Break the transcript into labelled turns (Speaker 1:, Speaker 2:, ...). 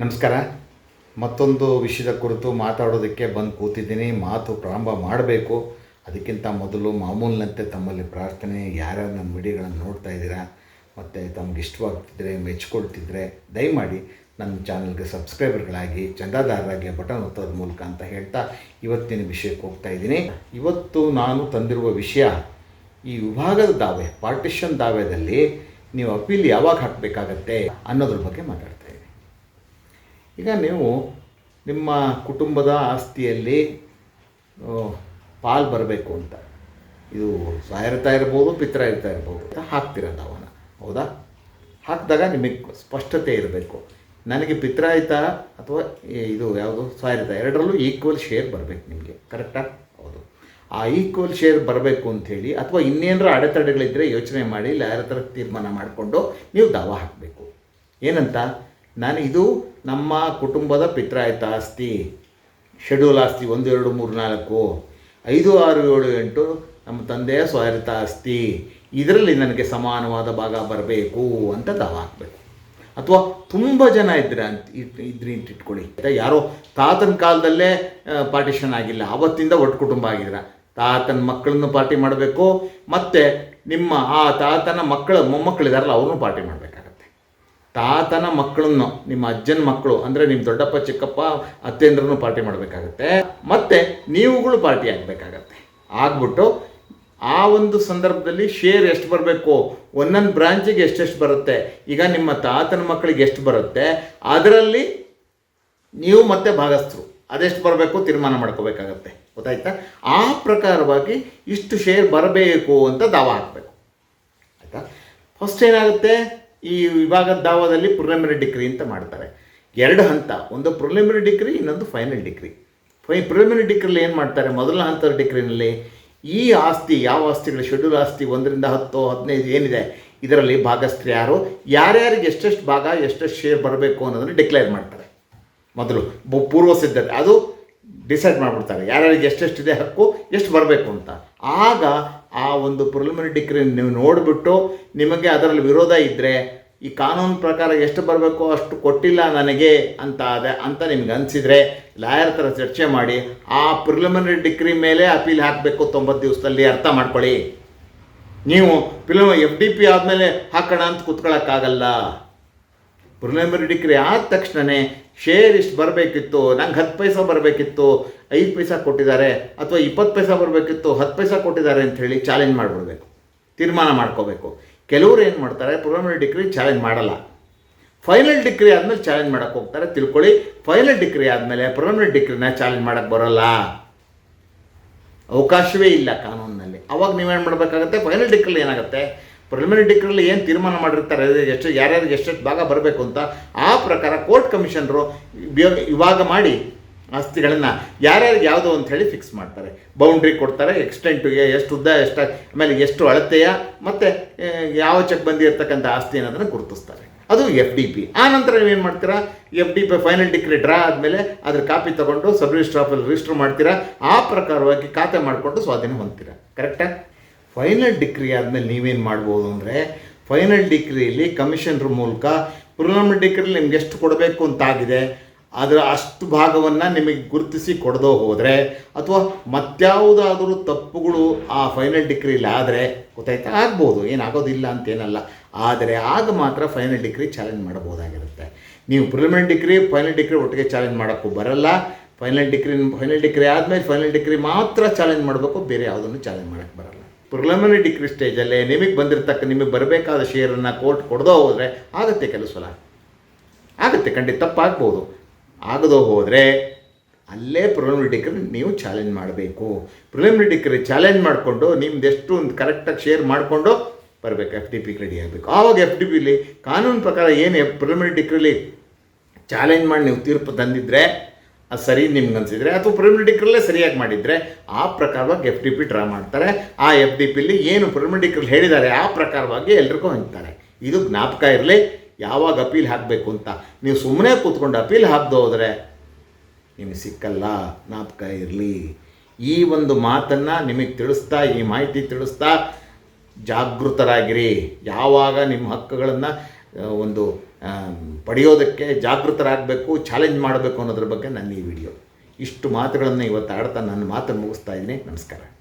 Speaker 1: ನಮಸ್ಕಾರ. ಮತ್ತೊಂದು ವಿಷಯದ ಕುರಿತು ಮಾತಾಡೋದಕ್ಕೆ ಬಂದು ಕೂತಿದ್ದೀನಿ. ಮಾತು ಪ್ರಾರಂಭ ಮಾಡಬೇಕು. ಅದಕ್ಕಿಂತ ಮೊದಲು ಮಾಮೂಲಿನಂತೆ ತಮ್ಮಲ್ಲಿ ಪ್ರಾರ್ಥನೆ, ಯಾರ್ಯಾರು ನನ್ನ ವಿಡಿಯೋಗಳನ್ನು ನೋಡ್ತಾ ಇದ್ದೀರಾ, ಮತ್ತು ತಮ್ಗೆ ಇಷ್ಟವಾಗ್ತಿದ್ರೆ ಮೆಚ್ಕೊಳ್ತಿದ್ರೆ ದಯಮಾಡಿ ನನ್ನ ಚಾನಲ್ಗೆ ಸಬ್ಸ್ಕ್ರೈಬರ್ಗಳಾಗಿ, ಚಂದಾದಾರರಾಗಿ ಬಟನ್ ಒತ್ತೋದ್ರ ಮೂಲಕ ಅಂತ ಹೇಳ್ತಾ ಇವತ್ತಿನ ವಿಷಯಕ್ಕೆ ಹೋಗ್ತಾ ಇದ್ದೀನಿ. ಇವತ್ತು ನಾನು ತಂದಿರುವ ವಿಷಯ, ಈ ವಿಭಾಗದ ದಾವೆ, ಪಾರ್ಟಿಷನ್ ದಾವೆದಲ್ಲಿ ನೀವು ಅಪೀಲ್ ಯಾವಾಗ ಹಾಕಬೇಕಾಗತ್ತೆ ಅನ್ನೋದ್ರ ಬಗ್ಗೆ ಮಾತಾಡ್ತಾ ಇದ್ದೀನಿ. ಈಗ ನೀವು ನಿಮ್ಮ ಕುಟುಂಬದ ಆಸ್ತಿಯಲ್ಲಿ ಪಾಲ್ ಬರಬೇಕು ಅಂತ. ಇದು ಸಾಯಿರ್ತಾ ಇರ್ಬೋದು, ಪಿತ್ರ ಇರ್ತಾ ಇರ್ಬೋದು ಅಂತ ಹಾಕ್ತೀರ ದಾವನ ಹೌದಾ? ಹಾಕಿದಾಗ ನಿಮಗೆ ಸ್ಪಷ್ಟತೆ ಇರಬೇಕು. ನನಗೆ ಪಿತ್ರಾಯಿತ ಅಥವಾ ಇದು ಯಾವುದು? ಸಾಯಿರ್ತ ಎರಡರಲ್ಲೂ ಈಕ್ವಲ್ ಶೇರ್ ಬರಬೇಕು ನಿಮಗೆ. ಕರೆಕ್ಟಾ ಹೌದು. ಆ ಈಕ್ವಲ್ ಶೇರ್ ಬರಬೇಕು ಅಂಥೇಳಿ ಅಥವಾ ಇನ್ನೇನರ ಅಡೆತಡೆಗಳಿದ್ದರೆ ಯೋಚನೆ ಮಾಡಿ, ಲಾಯರ್ ಹತ್ರ ತೀರ್ಮಾನ ಮಾಡಿಕೊಂಡು ನೀವು ದಾವ ಹಾಕಬೇಕು. ಏನಂತ? ನಾನು ಇದು ನಮ್ಮ ಕುಟುಂಬದ ಪಿತ್ರಾಯಿತ ಆಸ್ತಿ, ಶೆಡ್ಯೂಲ್ ಆಸ್ತಿ ಒಂದು, ಎರಡು, ಮೂರು, ನಾಲ್ಕು, ಐದು, ಆರು, ಏಳು, ಎಂಟು, ನಮ್ಮ ತಂದೆಯ ಸ್ವಾಯತ್ತ ಆಸ್ತಿ. ಇದರಲ್ಲಿ ನನಗೆ ಸಮಾನವಾದ ಭಾಗ ಬರಬೇಕು ಅಂತ ತಾವು ಹಾಕಬೇಕು. ಅಥವಾ ತುಂಬ ಜನ ಇದ್ರೆ ಅಂತ ಇಟ್- ಇದ್ರಿ ಅಂತ ಇಟ್ಕೊಳ್ಳಿ? ಯಾರೋ ತಾತನ ಕಾಲದಲ್ಲೇ ಪಾರ್ಟಿಷನ್ ಆಗಿಲ್ಲ. ಆವತ್ತಿಂದ ಒಟ್ಟು ಕುಟುಂಬ ಆಗಿದ್ರ ತಾತನ ಮಕ್ಕಳನ್ನು ಪಾರ್ಟಿ ಮಾಡಬೇಕು. ಮತ್ತು ನಿಮ್ಮ ಆ ತಾತನ ಮಕ್ಕಳು ಮೊಮ್ಮಕ್ಕಳಿದಾರಲ್ಲ ಅವ್ರನ್ನೂ ಪಾರ್ಟಿ ಮಾಡಬೇಕಾಗತ್ತೆ ತಾತನ ಮಕ್ಕಳನ್ನು, ನಿಮ್ಮ ಅಜ್ಜನ ಮಕ್ಕಳು, ಅಂದರೆ ನಿಮ್ಮ ದೊಡ್ಡಪ್ಪ, ಚಿಕ್ಕಪ್ಪ, ಅತ್ತೆಂದ್ರನ್ನು ಪಾರ್ಟಿ ಮಾಡಬೇಕಾಗತ್ತೆ. ಮತ್ತು ನೀವುಗಳು ಪಾರ್ಟಿ ಆಗಬೇಕಾಗತ್ತೆ. ಆಗ್ಬಿಟ್ಟು ಆ ಒಂದು ಸಂದರ್ಭದಲ್ಲಿ ಶೇರ್ ಎಷ್ಟು ಬರಬೇಕು? ಒಂದೊಂದು ಬ್ರಾಂಚಿಗೆ ಎಷ್ಟೆಷ್ಟು ಬರುತ್ತೆ? ಈಗ ನಿಮ್ಮ ತಾತನ ಮಕ್ಕಳಿಗೆ ಎಷ್ಟು ಬರುತ್ತೆ? ಅದರಲ್ಲಿ ನೀವು ಮತ್ತೆ ಭಾಗಸ್ಥರು. ಅದೆಷ್ಟು ಬರಬೇಕು? ತೀರ್ಮಾನ ಮಾಡ್ಕೋಬೇಕಾಗತ್ತೆ. ಗೊತ್ತಾಯ್ತಾ? ಆ ಪ್ರಕಾರವಾಗಿ ಇಷ್ಟು ಶೇರ್ ಬರಬೇಕು ಅಂತ ದಾವ ಹಾಕಬೇಕು. ಆಯಿತಾ? ಫಸ್ಟ್ ಏನಾಗುತ್ತೆ? ಈ ವಿಭಾಗದ ದಾವಾದಲ್ಲಿ ಪ್ರಿಲಿಮಿನರಿ ಡಿಗ್ರಿ ಅಂತ ಮಾಡ್ತಾರೆ. ಎರಡು ಹಂತ, ಒಂದು ಪ್ರಿಲಿಮಿನರಿ ಡಿಗ್ರಿ ಇನ್ನೊಂದು ಫೈನಲ್ ಡಿಗ್ರಿ ಫೈ ಪ್ರಿಲಿಮಿನರಿ ಡಿಗ್ರಿಲಿ ಏನು ಮಾಡ್ತಾರೆ? ಮೊದಲ ಹಂತದ ಡಿಗ್ರಿನಲ್ಲಿ ಈ ಆಸ್ತಿ, ಯಾವ ಆಸ್ತಿಗಳು? ಶೆಡ್ಯೂಲ್ ಆಸ್ತಿ ಒಂದರಿಂದ ಹತ್ತು, ಹದಿನೈದು ಏನಿದೆ? ಇದರಲ್ಲಿ ಭಾಗಸ್ಥರು ಯಾರು? ಯಾರ್ಯಾರಿಗೆ ಎಷ್ಟೆಷ್ಟು ಭಾಗ, ಎಷ್ಟೆಷ್ಟು ಶೇರ್ ಬರಬೇಕು ಅನ್ನೋದನ್ನು ಡಿಕ್ಲೇರ್ ಮಾಡ್ತಾರೆ. ಮೊದಲು ಪೂರ್ವ ಸಿದ್ಧತೆ. ಅದು ಡಿಸೈಡ್ ಮಾಡಿಬಿಡ್ತಾರೆ. ಯಾರ್ಯಾರಿಗೆ ಎಷ್ಟೆಷ್ಟಿದೆ ಹಕ್ಕು, ಎಷ್ಟು ಬರಬೇಕು ಅಂತ. ಆಗ ಆ ಒಂದು ಪ್ರಿಲಿಮಿನರಿ ಡಿಗ್ರಿ ನೀವು ನೋಡಿಬಿಟ್ಟು ನಿಮಗೆ ಅದರಲ್ಲಿ ವಿರೋಧ ಇದ್ದರೆ ಈ ಕಾನೂನು ಪ್ರಕಾರ ಎಷ್ಟು ಬರಬೇಕು, ಅಷ್ಟು ಕೊಟ್ಟಿಲ್ಲ ನನಗೆ ಅಂತ ಅದೇ ಅಂತ ನಿಮ್ಗೆ ಅನಿಸಿದರೆ ಲಾಯರ್ ಥರ ಚರ್ಚೆ ಮಾಡಿ ಆ ಪ್ರಿಲಿಮಿನರಿ ಡಿಗ್ರಿ ಮೇಲೆ ಅಪೀಲ್ ಹಾಕಬೇಕು ತೊಂಬತ್ತು ದಿವಸದಲ್ಲಿ ಅರ್ಥ ಮಾಡ್ಕೊಳ್ಳಿ. ನೀವು ಫಿಲಮ್ ಎಫ್ ಡಿ ಪಿ ಆದಮೇಲೆ ಹಾಕೋಣ ಅಂತ ಕೂತ್ಕೊಳ್ಳೋಕ್ಕಾಗಲ್ಲ ಪ್ರಿಲಿಮಿನರಿ ಡಿಗ್ರಿ ಆದ ತಕ್ಷಣವೇ ಶೇರ್ ಇಷ್ಟು ಬರಬೇಕಿತ್ತು, ನಂಗೆ ಹತ್ತು ಪೈಸೆ ಬರಬೇಕಿತ್ತು ಐದು ಪೈಸಾ ಕೊಟ್ಟಿದ್ದಾರೆ ಅಥವಾ ಇಪ್ಪತ್ತು ಪೈಸಾ ಬರಬೇಕಿತ್ತು, ಹತ್ತು ಪೈಸಾ ಕೊಟ್ಟಿದ್ದಾರೆ ಅಂತ ಹೇಳಿ ಚಾಲೆಂಜ್ ಮಾಡಿಬಿಡ್ಬೇಕು. ತೀರ್ಮಾನ ಮಾಡ್ಕೋಬೇಕು. ಕೆಲವರು ಏನು ಮಾಡ್ತಾರೆ ಪ್ರಿಲಿಮಿನರಿ ಡಿಗ್ರಿ ಚಾಲೆಂಜ್ ಮಾಡಲ್ಲ. ಫೈನಲ್ ಡಿಗ್ರಿ ಆದಮೇಲೆ ಚಾಲೆಂಜ್ ಮಾಡೋಕ್ಕೆ ಹೋಗ್ತಾರೆ, ತಿಳ್ಕೊಳ್ಳಿ. ಫೈನಲ್ ಡಿಗ್ರಿ ಆದಮೇಲೆ ಪ್ರಿಲಿಮಿನರಿ ಡಿಗ್ರಿನ ಚಾಲೆಂಜ್ ಮಾಡೋಕ್ಕೆ ಬರೋಲ್ಲ. ಅವಕಾಶವೇ ಇಲ್ಲ ಕಾನೂನಿನಲ್ಲಿ. ಅವಾಗ ನೀವೇನು ಮಾಡಬೇಕಾಗತ್ತೆ? ಫೈನಲ್ ಡಿಗ್ರಿಲಿ ಏನಾಗುತ್ತೆ? ಪ್ರಿಲಿಮಿನರಿ ಡಿಗ್ರಿಲಿ ಏನು ತೀರ್ಮಾನ ಮಾಡಿರ್ತಾರೆ? ಎಷ್ಟು ಯಾರ್ಯಾರಿಗೆ ಎಷ್ಟೆಷ್ಟು ಭಾಗ ಬರಬೇಕು ಅಂತ ಆ ಪ್ರಕಾರ ಕೋರ್ಟ್ ಕಮಿಷನರು ಇವಾಗ ಮಾಡಿ ಆಸ್ತಿಗಳನ್ನು ಯಾರ್ಯಾರು ಯಾವುದು ಹೇಳಿ ಫಿಕ್ಸ್ ಮಾಡ್ತಾರೆ. ಬೌಂಡ್ರಿ ಕೊಡ್ತಾರೆ ಎಕ್ಸ್ಟೆಂಟಿಗೆ ಎಷ್ಟು ಉದ್ದ, ಎಷ್ಟು ಆಮೇಲೆ ಎಷ್ಟು ಅಳತೆಯ, ಮತ್ತು ಯಾವ ಚೆಕ್ ಬಂದಿರತಕ್ಕಂಥ ಆಸ್ತಿ ಅನ್ನೋದನ್ನು ಗುರುತಿಸ್ತಾರೆ. ಅದು ಎಫ್ ಡಿ ಪಿ ಆ ನಂತರ ನೀವೇನು ಮಾಡ್ತೀರಾ? F D P final degree draw ಆದಮೇಲೆ ಅದ್ರ ಕಾಪಿ ತೊಗೊಂಡು ಸಬ್ ರಿಜಿಸ್ಟರ್ ಆಫಲ್ಲಿ ರಿಜಿಸ್ಟರ್ ಮಾಡ್ತೀರಾ? ಆ ಪ್ರಕಾರವಾಗಿ ಖಾತೆ ಮಾಡಿಕೊಂಡು ಸ್ವಾಧೀನ ಹೊಂದ್ತೀರಾ. ಕರೆಕ್ಟಾ ಫೈನಲ್ ಡಿಗ್ರಿ ಆದಮೇಲೆ ನೀವೇನು ಮಾಡ್ಬೋದು ಅಂದರೆ ಫೈನಲ್ ಡಿಗ್ರಿಯಲ್ಲಿ ಕಮಿಷನ್ರ ಮೂಲಕ ಪ್ರಿಲಿಮಿನರಿ ಡಿಗ್ರಿಲಿ ನಿಮ್ಗೆ ಎಷ್ಟು ಕೊಡಬೇಕು ಅಂತಾಗಿದೆ ಅದರ ಅಷ್ಟು ಭಾಗವನ್ನು ನಿಮಗೆ ಗುರುತಿಸಿ ಕೊಡದೋ ಹೋದರೆ ಅಥವಾ ಮತ್ಯಾವುದಾದರೂ ತಪ್ಪುಗಳು ಆ ಫೈನಲ್ ಡಿಗ್ರಿಲಿ ಆದರೆ ಗೊತ್ತಾಯ್ತಾ? ಆಗ್ಬೋದು. ಏನಾಗೋದಿಲ್ಲ ಅಂತೇನಲ್ಲ. ಆದರೆ ಆಗ ಮಾತ್ರ ಫೈನಲ್ ಡಿಗ್ರಿ ಚಾಲೆಂಜ್ ಮಾಡಬಹುದಾಗಿರುತ್ತೆ. ನೀವು ಪ್ರಿಲಿಮಿನರಿ ಡಿಗ್ರಿ ಫೈನಲ್ ಡಿಗ್ರಿ ಒಟ್ಟಿಗೆ ಚಾಲೆಂಜ್ ಮಾಡೋಕ್ಕೂ ಬರಲ್ಲ. ಫೈನಲ್ ಡಿಗ್ರಿ ಫೈನಲ್ ಡಿಗ್ರಿ ಆದಮೇಲೆ ಫೈನಲ್ ಡಿಗ್ರಿ ಮಾತ್ರ ಚಾಲೆಂಜ್ ಮಾಡಬೇಕು, ಬೇರೆ ಯಾವುದನ್ನು ಚಾಲೆಂಜ್ ಮಾಡೋಕ್ಕೆ ಬರಲ್ಲ. ಪ್ರಿಲಿಮಿನರಿ ಡಿಗ್ರಿ ಸ್ಟೇಜಲ್ಲೇ ನಿಮಗೆ ಬಂದಿರತಕ್ಕ, ನಿಮಗೆ ಬರಬೇಕಾದ ಶೇರನ್ನು ಕೋರ್ಟ್ ಕೊಡದೋ ಹೋದರೆ ಆಗುತ್ತೆ ಕೆಲವು ಆಗುತ್ತೆ, ಖಂಡಿತ ತಪ್ಪಾಗ್ಬೋದು. ಆಗದೋ ಹೋದರೆ ಅಲ್ಲೇ ಪ್ರಿಲಿಮಿನರಿ ನೀವು ಚಾಲೆಂಜ್ ಮಾಡಬೇಕು. ಪ್ರಿಲಿಮಿನರಿ ಡಿಗ್ರಿ ಚಾಲೆಂಜ್ ಮಾಡಿಕೊಂಡು ನಿಮ್ದು ಎಷ್ಟು ಒಂದು ಕರೆಕ್ಟಾಗಿ ಶೇರ್ ಮಾಡಿಕೊಂಡು ಬರಬೇಕು ಎಫ್ ಡಿ ಪಿಗೆ ರೆಡಿ ಆಗಬೇಕು. ಆವಾಗ ಎಫ್ ಡಿ ಪಿಲಿ ಕಾನೂನು ಪ್ರಕಾರ ಏನು ಪ್ರಿಲಿಮಿನರಿ ಡಿಗ್ರಿಲಿ ಚಾಲೆಂಜ್ ಮಾಡಿ ನೀವು ತೀರ್ಪು ತಂದಿದ್ದರೆ ಅದು ಸರಿ ನಿಮ್ಗೆ ಅನಿಸಿದರೆ, ಅಥವಾ ಪ್ರಿಲಿಮಿನರಿ ಡಿಕ್ರಲ್ಲೇ ಸರಿಯಾಗಿ ಮಾಡಿದರೆ ಆ ಪ್ರಕಾರವಾಗಿ ಎಫ್ ಡಿ ಪಿ ಡ್ರಾ ಮಾಡ್ತಾರೆ. ಆ ಎಫ್ ಡಿ ಪಿಲಿ ಏನು ಪ್ರಿಲಿಮಿನರಿ ಹೇಳಿದ್ದಾರೆ ಆ ಪ್ರಕಾರವಾಗಿ ಎಲ್ರಿಗೂ ಹಂಚ್ತಾರೆ ಇದು ಜ್ಞಾಪಕ ಇರಲಿ. ಯಾವಾಗ ಅಪೀಲ್ ಹಾಕಬೇಕು ಅಂತ? ನೀವು ಸುಮ್ಮನೆ ಕೂತ್ಕೊಂಡು ಅಪೀಲ್ ಹಾಕ್ದು ಹೋದರೆ ನಿಮಗೆ ಸಿಕ್ಕಲ್ಲ ಜ್ಞಾಪಕ ಇರಲಿ. ಈ ಒಂದು ಮಾತನ್ನು ನಿಮಗೆ ತಿಳಿಸ್ತಾ, ಈ ಮಾಹಿತಿ ತಿಳಿಸ್ತಾ ಜಾಗೃತರಾಗಿರಿ. ಯಾವಾಗ ನಿಮ್ಮ ಹಕ್ಕುಗಳನ್ನು ಒಂದು ಪಡೆಯೋದಕ್ಕೆ ಜಾಗೃತರಾಗಬೇಕು, ಚಾಲೆಂಜ್ ಮಾಡಬೇಕು ಅನ್ನೋದ್ರ ಬಗ್ಗೆ ನನ್ನ ಈ ವಿಡಿಯೋ. ಇಷ್ಟು ಮಾತುಗಳನ್ನು ಇವತ್ತು ಆಡ್ತಾ ನನ್ನ ಮಾತನ್ನು ಮುಗಿಸ್ತಾ ಇದ್ದೀನಿ. ನಮಸ್ಕಾರ.